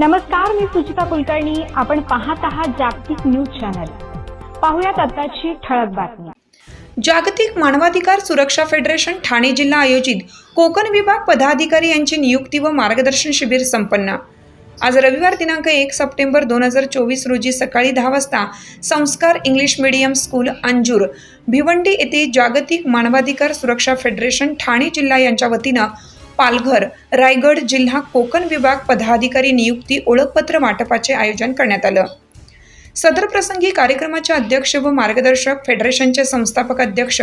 नमस्कार मी सुचिता कुलकर्णी. आपण पाहत आहात जागतिक न्यूज चॅनल. पाहुयात आताची ठळक बातमी. जागतिक मानवाधिकार सुरक्षा फेडरेशन ठाणे जिल्हा आयोजित कोकण विभाग पदाधिकारी यांची नियुक्ती व मार्गदर्शन शिबिर संपन्न. आज रविवार दिनांक एक सप्टेंबर दोन हजार चोवीस रोजी सकाळी दहा वाजता Sanskar English medium school Anjur Bhiwandi येथे जागतिक मानवाधिकार सुरक्षा फेडरेशन ठाणे जिल्हा यांच्या वतीनं पालघर रायगड जिल्हा कोकण विभाग पदाधिकारी नियुक्ती ओळखपत्र वाटपाचे आयोजन करण्यात आलं. सदर प्रसंगी कार्यक्रमाचे अध्यक्ष व मार्गदर्शक फेडरेशनचे संस्थापक अध्यक्ष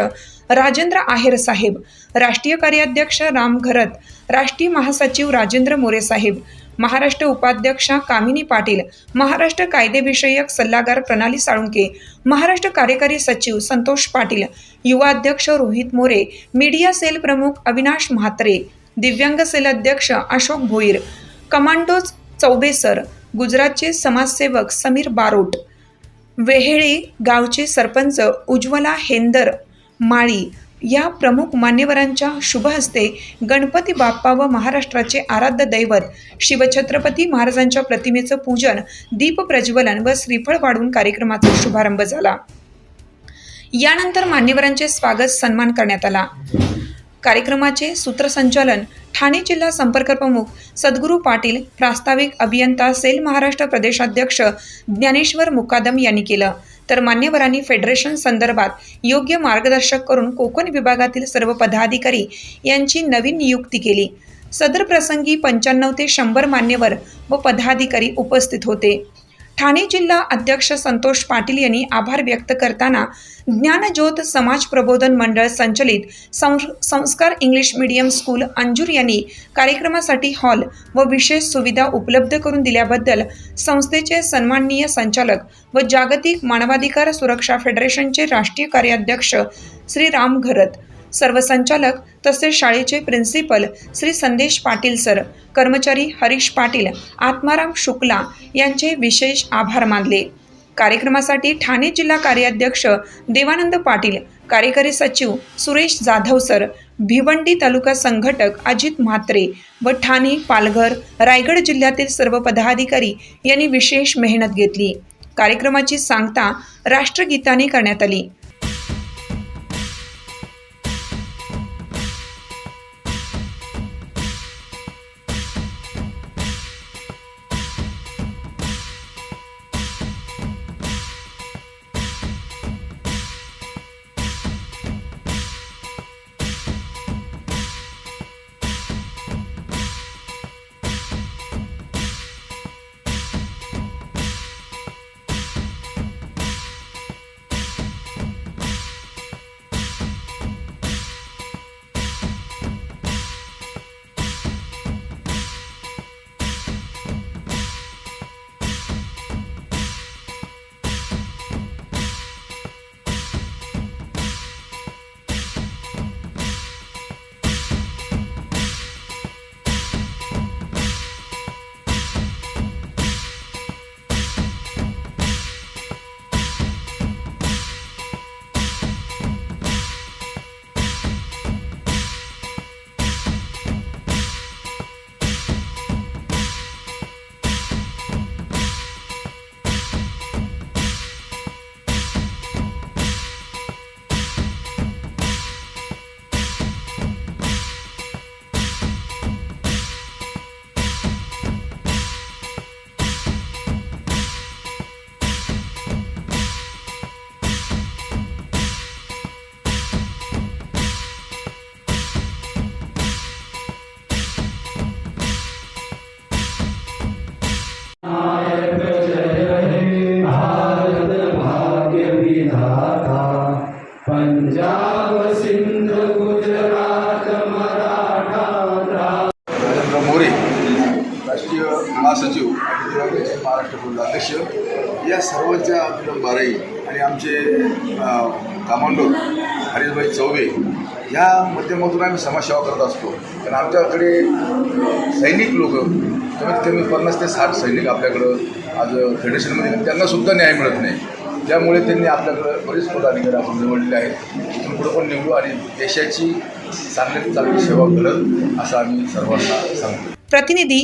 राजेंद्र आहेर साहेब राष्ट्रीय कार्याध्यक्ष राम घरत राष्ट्रीय महासचिव राजेंद्र मोरे साहेब महाराष्ट्र उपाध्यक्षा कामिनी पाटील महाराष्ट्र कायदेविषयक सल्लागार प्रणाली साळुंके महाराष्ट्र कार्यकारी सचिव संतोष पाटील युवा अध्यक्ष रोहित मोरे मीडिया सेल प्रमुख अविनाश म्हात्रे दिव्यांग सेलाध्यक्ष अशोक भोईर कमांडोज चौबे सर गुजरातचे समाजसेवक समीर बारोट वेहेळे गावचे सरपंच उज्ज्वला हेंदर माळी या प्रमुख मान्यवरांच्या शुभ हस्ते गणपती बाप्पा व महाराष्ट्राचे आराध्य दैवत शिवछत्रपती महाराजांच्या प्रतिमेचं पूजन दीप प्रज्वलन व श्रीफळ वाढून कार्यक्रमाचा शुभारंभ झाला. यानंतर मान्यवरांचे स्वागत सन्मान करण्यात आला. कार्यक्रमाचे सूत्रसंचालन ठाणे जिल्हा संपर्कप्रमुख सद्गुरू पाटील प्रास्ताविक अभियंता सेल महाराष्ट्र प्रदेशाध्यक्ष ज्ञानेश्वर मुकादम यांनी केलं. तर मान्यवरांनी फेडरेशन संदर्भात योग्य मार्गदर्शक करून कोकण विभागातील सर्व पदाधिकारी यांची नवीन नियुक्ती केली. सदर प्रसंगी पंच्याण्णव ते शंभर मान्यवर व पदाधिकारी उपस्थित होते. ठाणे जिल्हा अध्यक्ष संतोष पाटील यांनी आभार व्यक्त करताना ज्ञानज्योत समाज प्रबोधन मंडळ संचलित सं- संस्कार इंग्लिश मीडियम स्कूल अंजूर यांनी कार्यक्रमासाठी हॉल व विशेष सुविधा उपलब्ध करून दिल्याबद्दल संस्थेचे सन्माननीय संचालक व जागतिक मानवाधिकार सुरक्षा फेडरेशनचे राष्ट्रीय कार्याध्यक्ष श्री राम घरत सर्व संचालक तसेच शाळेचे प्रिन्सिपल श्री संदेश पाटील सर कर्मचारी हरीश पाटील आत्माराम शुक्ला यांचे विशेष आभार मानले. कार्यक्रमासाठी ठाणे जिल्हा कार्याध्यक्ष देवानंद पाटील कार्यकारी सचिव सुरेश जाधव सर भिवंडी तालुका संघटक अजित म्हात्रे व ठाणे पालघर रायगड जिल्ह्यातील सर्व पदाधिकारी यांनी विशेष मेहनत घेतली. कार्यक्रमाची सांगता राष्ट्रगीताने करण्यात आली. अध्यक्ष या सर्वांच्या बाराई आणि आमचे कामांडोर हरीशभाई चौबे ह्या माध्यमातून आम्ही समाजसेवा करत असतो. कारण आमच्याकडे सैनिक लोक कमीत कमी पन्नास ते साठ सैनिक आपल्याकडं आज फेडरेशनमध्ये त्यांनासुद्धा न्याय मिळत नाही. त्यामुळे त्यांनी आपल्याकडं बरेच पदाधिकारी आपण निवडलेले आहेत. इथून पुढं पण निवडू आणि देशाची चांगल्यात चांगली सेवा करत असं आम्ही सर्वांना सांगतो. प्रतिनिधी